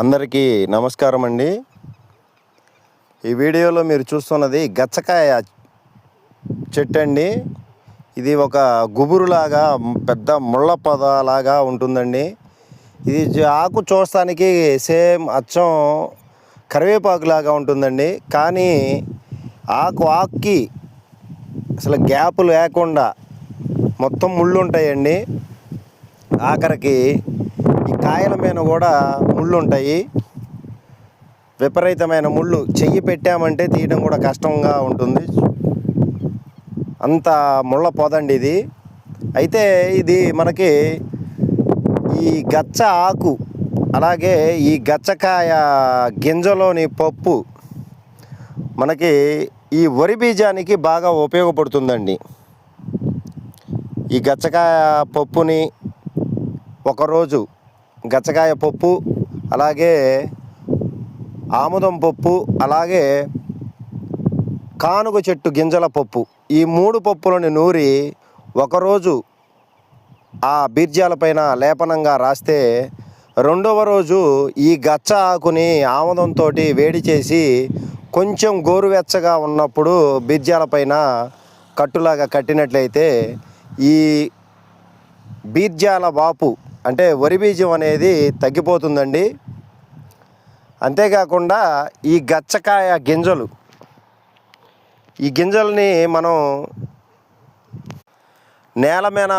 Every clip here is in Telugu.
అందరికీ నమస్కారం అండి. ఈ వీడియోలో మీరు చూస్తున్నది గచ్చకాయ చెట్టు అండి. ఇది ఒక గుబురులాగా పెద్ద ముళ్ళ పొదలాగా ఉంటుందండి. ఇది ఆకు చూస్తానికి సేమ్ అచ్చం కరివేపాకులాగా ఉంటుందండి. కానీ ఆకు ఆకుకి అసలు గ్యాప్ లేకుండా మొత్తం ముళ్ళు ఉంటాయండి. ఆఖరికి ఈ కాయల మీద కూడా ముళ్ళు ఉంటాయి విపరీతమైన ముళ్ళు. చెయ్యి పెట్టామంటే తీయడం కూడా కష్టంగా ఉంటుంది. అంత ముళ్ళ పొదండి ఇది. అయితే ఇది మనకి ఈ గచ్చ ఆకు అలాగే ఈ గచ్చకాయ గింజలోని పప్పు మనకి ఈ వరి బీజానికి బాగా ఉపయోగపడుతుందండి. ఈ గచ్చకాయ పప్పుని ఒకరోజు గచ్చకాయ పప్పు అలాగే ఆముదం పప్పు అలాగే కానుగ చెట్టు గింజల పప్పు. ఈ మూడు పప్పులను నూరి ఒకరోజు ఆ బీర్జాలపైన లేపనంగా రాస్తే రెండవ రోజు ఈ గచ్చ ఆకుని ఆముదంతో వేడి చేసి కొంచెం గోరువెచ్చగా ఉన్నప్పుడు బీర్జాలపైన కట్టులాగా కట్టినట్లయితే ఈ బీర్జాల వాపు అంటే వరి బీజం అనేది తగ్గిపోతుందండి. అంతేకాకుండా ఈ గచ్చకాయ గింజలు ఈ గింజల్ని మనం నేల మీద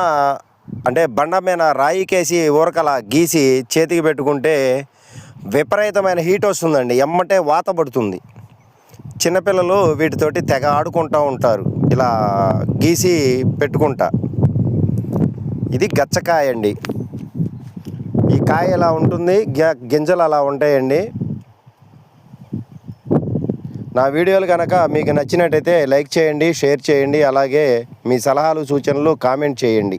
అంటే బండ మీద రాయికేసి ఊరకల గీసి చేతికి పెట్టుకుంటే విపరీతమైన హీట్ వస్తుందండి. ఎమ్మటే వాత పడుతుంది. చిన్నపిల్లలు వీటితోటి తెగ ఆడుకుంటూ ఉంటారు. ఇలా గీసి పెట్టుకుంటా. ఇది గచ్చకాయ అండి. ఈ కాయ ఇలా ఉంటుంది? గింజలు అలా ఉంటాయండి. నా వీడియోలు కనుక మీకు నచ్చినట్టయితే లైక్ చేయండి షేర్ చేయండి అలాగే మీ సలహాలు సూచనలు కామెంట్ చేయండి.